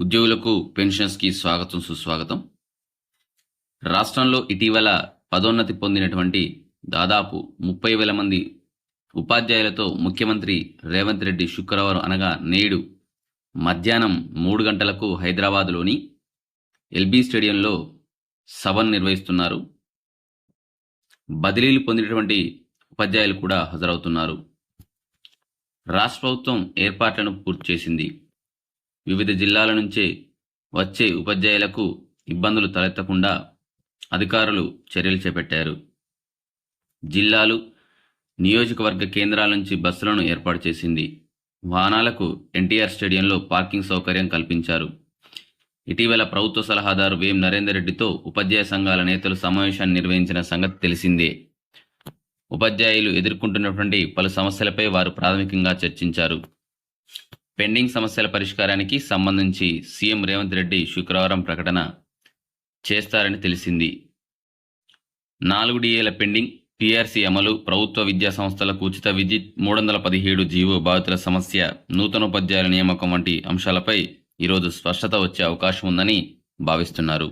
ఉద్యోగులకు పెన్షన్స్కి స్వాగతం సుస్వాగతం. రాష్ట్రంలో ఇటీవల పదోన్నతి పొందినటువంటి దాదాపు ముప్పై వేల మంది ఉపాధ్యాయులతో ముఖ్యమంత్రి రేవంత్ రెడ్డి శుక్రవారం అనగా నేడు మధ్యాహ్నం మూడు గంటలకు హైదరాబాద్లోని ఎల్బీ స్టేడియంలో సభను నిర్వహిస్తున్నారు. బదిలీలు పొందినటువంటి ఉపాధ్యాయులు కూడా హాజరవుతున్నారు. రాష్ట్ర ప్రభుత్వం ఏర్పాట్లను పూర్తి చేసింది. వివిధ జిల్లాల నుంచే వచ్చే ఉపాధ్యాయులకు ఇబ్బందులు తలెత్తకుండా అధికారులు చర్యలు చేపట్టారు. జిల్లాలు నియోజకవర్గ కేంద్రాల నుంచి బస్సులను ఏర్పాటు చేసింది. వాహనాలకు ఎన్టీఆర్ స్టేడియంలో పార్కింగ్ సౌకర్యం కల్పించారు. ఇటీవల ప్రభుత్వ సలహాదారు వేం నరేందర్ రెడ్డితో ఉపాధ్యాయ సంఘాల నేతలు సమావేశాన్ని నిర్వహించిన సంగతి తెలిసిందే. ఉపాధ్యాయులు ఎదుర్కొంటున్నటువంటి పలు సమస్యలపై వారు ప్రాథమికంగా చర్చించారు. పెండింగ్ సమస్యల పరిష్కారానికి సంబంధించి సీఎం రేవంత్ రెడ్డి శుక్రవారం ప్రకటన చేస్తారని తెలిసింది. నాలుగు డిఏల పెండింగ్ పీఆర్సీ అమలు ప్రభుత్వ విద్యా సంస్థలకు ఉచిత విద్యుత్ మూడు వందల పదిహేడు జీవో బాధితుల సమస్య నూతన ఉపాధ్యాయుల నియామకం వంటి అంశాలపై ఈరోజు స్పష్టత వచ్చే అవకాశం ఉందని భావిస్తున్నారు.